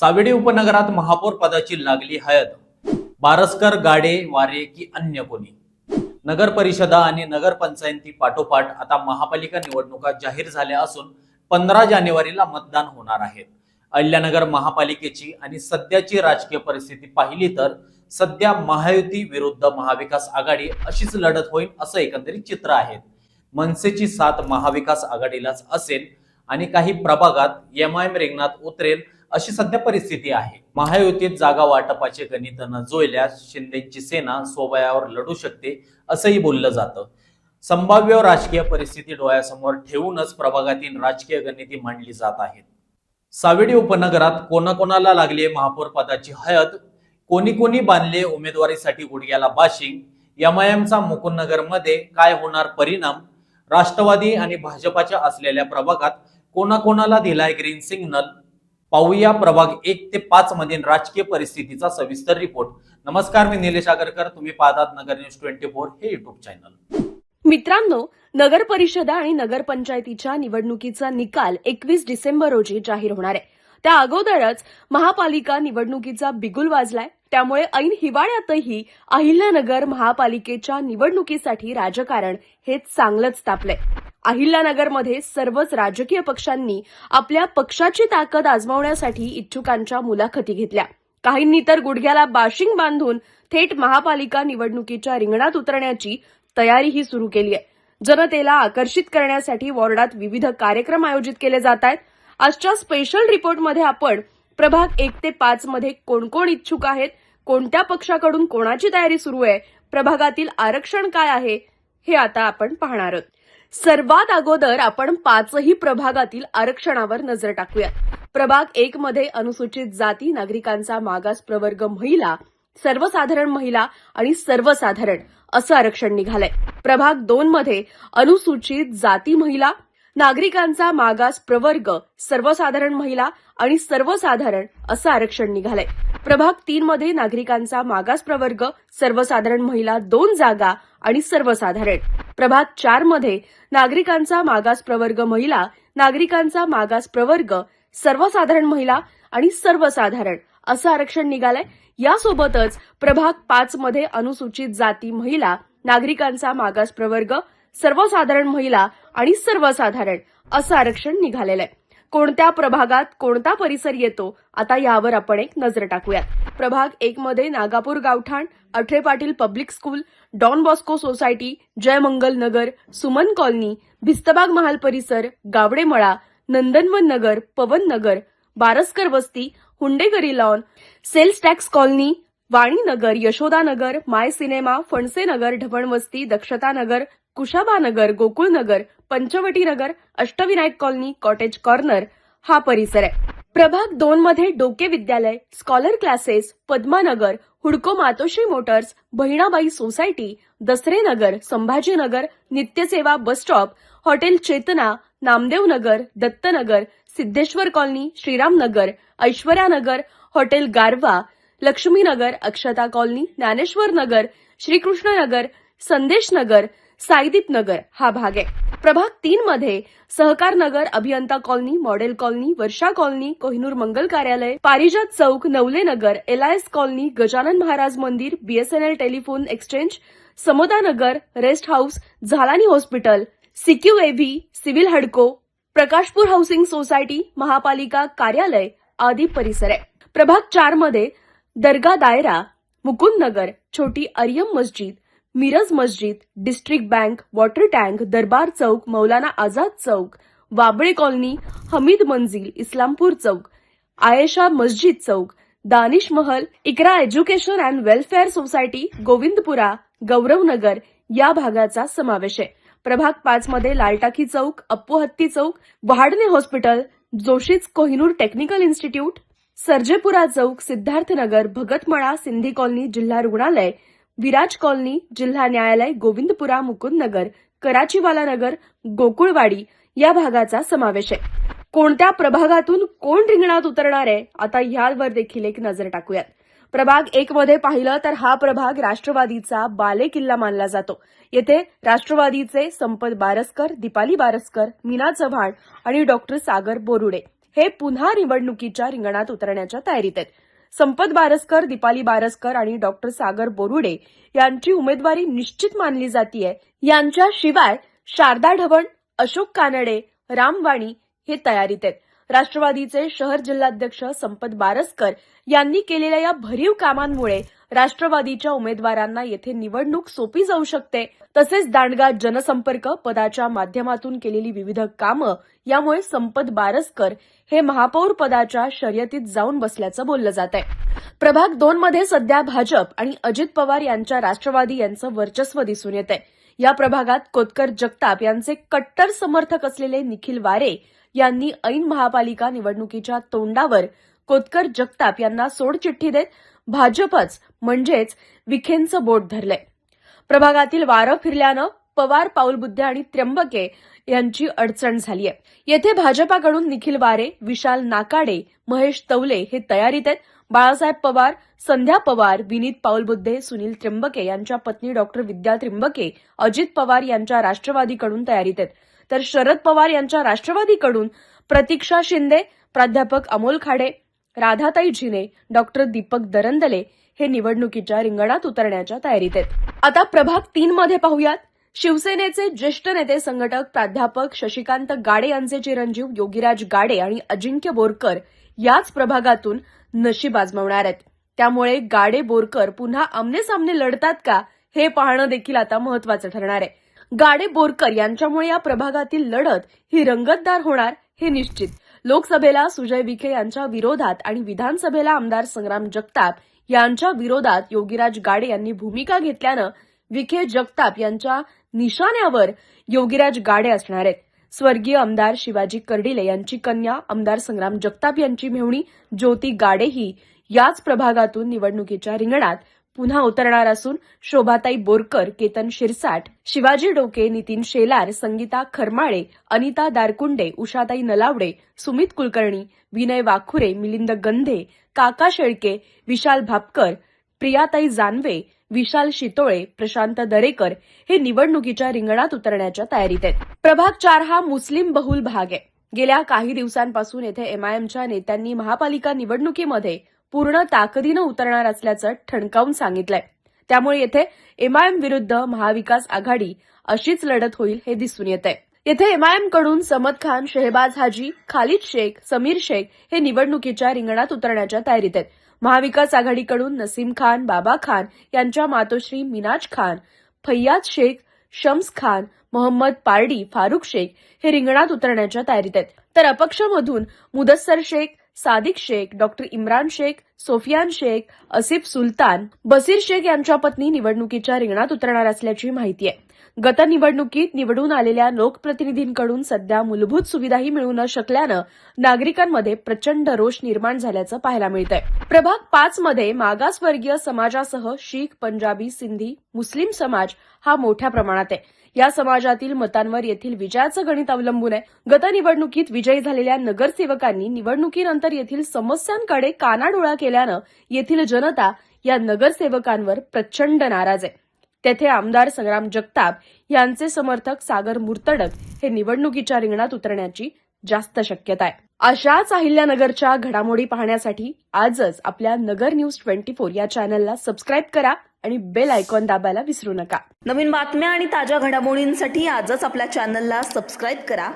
सावेडी उपनगरात महापौर पदाची लागली हयद. बारसकर गाडे वारे की अन्य कोणी. नगर परिषदा आणि नगरपंचायती पाठोपाठ आता महापालिका निवडणुका जाहीर झाल्या असून पंधरा जानेवारीला मतदान होणार आहे. अहिल्यानगर महापालिकेची आणि सध्याची राजकीय परिस्थिती पाहिली तर सध्या महायुती विरुद्ध महाविकास आघाडी अशीच लढत होईल असं एकंदरीत चित्र आहे. मनसेची साथ महाविकास आघाडीलाच असेल आणि काही प्रभागात एम आय एम रिंगणात उतरेल अशी सध्या परिस्थिती आहे. महायुतीत जागा वाटपाचे गणित न जुळल्यास शिंदेची सेना सोबयावर लढू शकते असंही बोललं जातं. संभाव्य राजकीय परिस्थिती डोळ्यासमोर ठेवूनच प्रभागातील राजकीय गणिती मांडली जात आहेत. सावेडी उपनगरात कोणाकोणाला लागली महापौर पदाची हयत? कोणी कोणी बांधले उमेदवारीसाठी गुडघ्याला बाशिंग? एमआयएमचा मुकुंदनगरमध्ये काय होणार परिणाम? राष्ट्रवादी आणि भाजपाच्या असलेल्या प्रभागात कोणाकोणाला दिलाय ग्रीन सिग्नल? पाहूया प्रभाग एक ते पाच मधील राजकीय परिस्थितीचा सविस्तर रिपोर्ट नमस्कार मी निलेश आगरकर. तुम्ही पाहतात नगर न्यूज ट्वेंटी फोर हे युट्यूब चॅनल मित्रांनो नगर परिषदा आणि नगरपंचायतीच्या निवडणुकीचा निकाल एकवीस डिसेंबर रोजी जाहीर होणार आहे. त्या अगोदरच महापालिका निवडणुकीचा बिगुल वाजलाय. त्यामुळे ऐन हिवाळ्यातही अहिल्यानगर महापालिकेच्या निवडणुकीसाठी राजकारण हे चांगलंच तापलंय. अहिल्यानगरमध्ये सर्वच राजकीय पक्षांनी आपल्या पक्षाची ताकद आजमावण्यासाठी इच्छुकांच्या मुलाखती घेतल्या. काहींनी तर गुडघ्याला बाशिंग बांधून थेट महापालिका निवडणुकीच्या रिंगणात उतरण्याची तयारीही सुरू केली आहे. जनतेला आकर्षित करण्यासाठी वॉर्डात विविध कार्यक्रम आयोजित केले जात आहेत. आजच्या स्पेशल रिपोर्टमध्ये आपण प्रभाग एक ते पाच मध्ये कोण कोण इच्छुक आहेत कोणत्या पक्षाकडून कोणाची तयारी सुरू आहे प्रभागातील आरक्षण काय आहे हे आता आपण पाहणार आहोत. सर्वात अगोदर आपण पाचही प्रभागातील आरक्षणावर नजर टाकूया प्रभाग एक मध्ये अनुसूचित जाती नागरिकांचा मागास प्रवर्ग महिला सर्वसाधारण महिला आणि सर्वसाधारण असं आरक्षण निघालंय. प्रभाग दोन मध्ये अनुसूचित जाती महिला नागरिकांचा मागास प्रवर्ग सर्वसाधारण महिला आणि सर्वसाधारण असं आरक्षण निघालंय. प्रभाग तीन मध्ये नागरिकांचा मागास प्रवर्ग सर्वसाधारण महिला दोन जागा आणि सर्वसाधारण. प्रभाग चारमध्ये नागरिकांचा मागास प्रवर्ग महिला नागरिकांचा मागास प्रवर्ग सर्वसाधारण महिला आणि सर्वसाधारण असं आरक्षण निघालंय. यासोबतच प्रभाग पाच मध्ये अनुसूचित जाती महिला नागरिकांचा मागास प्रवर्ग सर्वसाधारण महिला आणि सर्वसाधारण असं आरक्षण निघालेलं आहे. कोणत्या प्रभागात कोणता परिसर येतो? आता यावर आपण एक नजर टाकूयात. प्रभाग एक मध्ये नागापूर गावठाण Athare Patil public school Don Bosco society Jaymangal Nagar Suman colony Bhistbag Mahal परिसर Gawademala Nandanvan Nagar Pawan Nagar Baraskar Vasti Hundegari lawn sales tax colony Wani Nagar Yashodanagar my cinema Phanse Nagar Dhavanvasti Dakshata Nagar Kushaba Nagar Gokul Nagar Panchavati Nagar Ashtavinayak colony cottage corner हा परिसर आहे. प्रभाग दोन मध्ये Doke Vidyalaya scholar classes Padmanagar Hudco Matoshri motors Bahinabai society Dasare Nagar Sambhajinagar Nityaseva bus stop hotel Chetana Namdev Nagar Dattanagar Siddheshwar colony Shriramnagar Aishwaryanagar hotel Garva Laxminagar Akshata colony Dnyaneshwar Nagar Shrikrishnanagar Sandesh Nagar Saideep नगर हा भाग आहे. प्रभाग तीन मध्ये Sahakar Nagar Abhiyanta colony model colony Varsha colony Kohinoor Mangal Karyalay Parijat Chowk Navale Nagar LIS colony Gajanan Maharaj Mandir BSNL telephone exchange Samoda Nagar rest house Zalani hospital सिक्यूएव्ही civil Hudco Prakashpur housing society महापालिका कार्यालय आदी परिसर. आहे प्रभाग चारमध्ये दर्गा दायरा मुकुंद नगर छोटी Ariyam Masjid Miraj Masjid district bank water tank Darbar Chowk Maulana Azad Chowk Wabale colony Hamid Manzil Islampur Chowk Ayesha Masjid Chowk Danish Mahal Iqra education and welfare society Govindpura Gauravnagar या भागाचा समावेश आहे. प्रभाग पाच मध्ये Laltaki Chowk Appu Hatti Chowk Wahadane hospital जोशीच Kohinoor technical institute Sarjepura Chowk Siddharthnagar Bhagatmala Sindhi colony जिल्हा रुग्णालय Viraj colony जिल्हा न्यायालय गोविंदपुरा मुकुंदनगर कराचीवाला नगर गोकुळवाडी या भागाचा समावेश आहे. कोणत्या प्रभागातून कोण रिंगणात उतरणार आहे आता यावर देखील एक नजर टाकूयात. प्रभाग एक मध्ये पाहिलं तर हा प्रभाग राष्ट्रवादीचा बाले किल्ला मानला जातो. येथे राष्ट्रवादीचे संपत बारसकर दीपाली बारसकर मीना चव्हाण आणि डॉक्टर सागर बोरुडे हे पुन्हा निवडणुकीच्या रिंगणात उतरण्याच्या तयारीत आहेत. संपत बारसकर दीपाली बारसकर आणि डॉक्टर सागर बोरुडे यांची उमेदवारी निश्चित मानली जातीये. यांच्याशिवाय शारदा ढवण अशोक कानडे रामवाणी हे तयारीत आहेत. राष्ट्रवादीचे शहर जिल्हाध्यक्ष संपत बारसकर यांनी केलेल्या या भरीव कामांमुळे राष्ट्रवादीच्या उमेदवारांना येथे निवडणूक सोपी जाऊ शकते. तसेच दांडगा जनसंपर्क पदाच्या माध्यमातून केलेली विविध कामं यामुळे संपत बारसकर हे महापौर पदाच्या शर्यतीत जाऊन बसल्याचं बोललं जात आहे प्रभाग दोन मध्ये सध्या भाजप आणि अजित पवार यांच्या राष्ट्रवादी यांचं वर्चस्व दिसून येत आहे या प्रभागात कोतकर जगताप यांचे कट्टर समर्थक असलेले निखिल वारे यांनी ऐन महापालिका निवडणुकीच्या तोंडावर कोतकर जगताप यांना सोडचिठ्ठी देत भाजपच म्हणजेच विखेंचं बोट धरलंय. प्रभागातील वारं फिरल्यानं पवार पाऊलबुद्धे आणि त्र्यंबके यांची अडचण झाली आहे येथे भाजपाकडून निखिल वारे विशाल नाकाडे महेश तवले हे तयारीत आहेत. बाळासाहेब पवार संध्या पवार विनीत पाऊलबुद्धे सुनील त्र्यंबके यांच्या पत्नी डॉक्टर विद्या त्र्यंबके अजित पवार यांच्या राष्ट्रवादीकडून तयारीत आहेत. तर शरद पवार यांच्या राष्ट्रवादीकडून प्रतीक्षा शिंदे प्राध्यापक अमोल खाडे राधाताई झिने डॉक्टर दीपक दरंदले हे निवडणुकीच्या रिंगणात उतरण्याच्या तयारीत आहेत. आता प्रभाग तीन मध्ये पाहूयात. शिवसेनेचे ज्येष्ठ नेते संघटक प्राध्यापक शशिकांत गाडे यांचे चिरंजीव योगीराज गाडे आणि अजिंक्य बोरकर याच प्रभागातून नशीब आजमावणार आहेत. त्यामुळे गाडे बोरकर पुन्हा आमनेसामने लढतात का हे पाहणं देखील आता महत्वाचं ठरणार आहे. गाडे बोरकर यांच्यामुळे या प्रभागातील लढत ही रंगतदार होणार हे निश्चित. लोकसभेला सुजय विखे यांच्या विरोधात आणि विधानसभेला आमदार संग्राम जगताप यांच्या विरोधात योगीराज गाडे यांनी भूमिका घेतल्यानं विखे जगताप यांच्या निशाण्यावर योगीराज गाडे असणार आहेत. स्वर्गीय आमदार शिवाजी कर्डिले यांची कन्या आमदार संग्राम जगताप यांची मेहुणी ज्योती गाडेही याच प्रभागातून निवडणुकीच्या रिंगणात पुन्हा उतरणार असून शोभाताई बोरकर केतन शिरसाट शिवाजी डोके नितीन शेलार संगीता खरमाळे अनिता दारकुंडे उषाताई नलावडे सुमित कुलकर्णी विनय वाखुरे मिलिंद गंधे काका शेळके विशाल भापकर प्रियाताई जानवे विशाल शितोळे प्रशांत दरेकर हे निवडणुकीच्या रिंगणात उतरण्याच्या तयारीत आहेत. प्रभाग चार हा मुस्लिम बहुल भाग आहे. गेल्या काही दिवसांपासून येथे एमआयएमच्या नेत्यांनी महापालिका निवडणुकीमध्ये पूर्ण ताकदीनं उतरणार असल्याचं ठणकावून सांगितलंय. त्यामुळे येथे एमआयएम विरुद्ध महाविकास आघाडी अशीच लढत होईल हे दिसून येत आहे येथे एमआयएमकडून समद खान शेहबाज हाजी खालिद शेख समीर शेख हे निवडणुकीच्या रिंगणात उतरण्याच्या तयारीत आहेत. महाविकास आघाडीकडून नसीम खान बाबा खान यांच्या मातोश्री मिनाज खान फैयाज शेख शम्स खान मोहम्मद पारडी फारुख शेख हे रिंगणात उतरण्याच्या तयारीत आहेत. तर अपक्षमधून मुदस्सर शेख सादिक शेख डॉक्टर इम्रान शेख सोफियान शेख असिफ सुलतान बसीर शेख यांच्या पत्नी निवडणुकीच्या रिंगणात उतरणार असल्याची माहिती आहे. गत निवडणुकीत निवडून आलेल्या लोकप्रतिनिधींकडून सध्या मूलभूत सुविधाही मिळू न शकल्यानं नागरिकांमध्ये प्रचंड रोष निर्माण झाल्याचं पाहायला मिळत आहे प्रभाग पाच मध्ये मागासवर्गीय समाजासह शीख पंजाबी सिंधी मुस्लिम समाज हा मोठ्या प्रमाणात आहे. या समाजातील मतांवर येथील विजयाचं गणित अवलंबून आहे. गतनिवडणुकीत विजयी झालेल्या नगरसेवकांनी निवडणुकीनंतर येथील समस्यांकडे कानाडोळा केल्यानं येथील जनता या नगरसेवकांवर प्रचंड नाराज आहे. तेथे आमदार संग्राम जगताप यांचे समर्थक सागर मुर्तडक हे निवडणुकीच्या रिंगणात उतरण्याची जास्त शक्यता आहे. अशाच अहिल्यानगरच्या घडामोडी पाहण्यासाठी आजच आपल्या नगर न्यूज ट्वेंटी फोर या चॅनलला सबस्क्राईब करा. आणि बेल आयकॉन दाबायला विसरू नका. नवीन बातम्या आणि ताज्या घडामोडींसाठी आजच आपल्या चॅनलला सबस्क्राईब करा.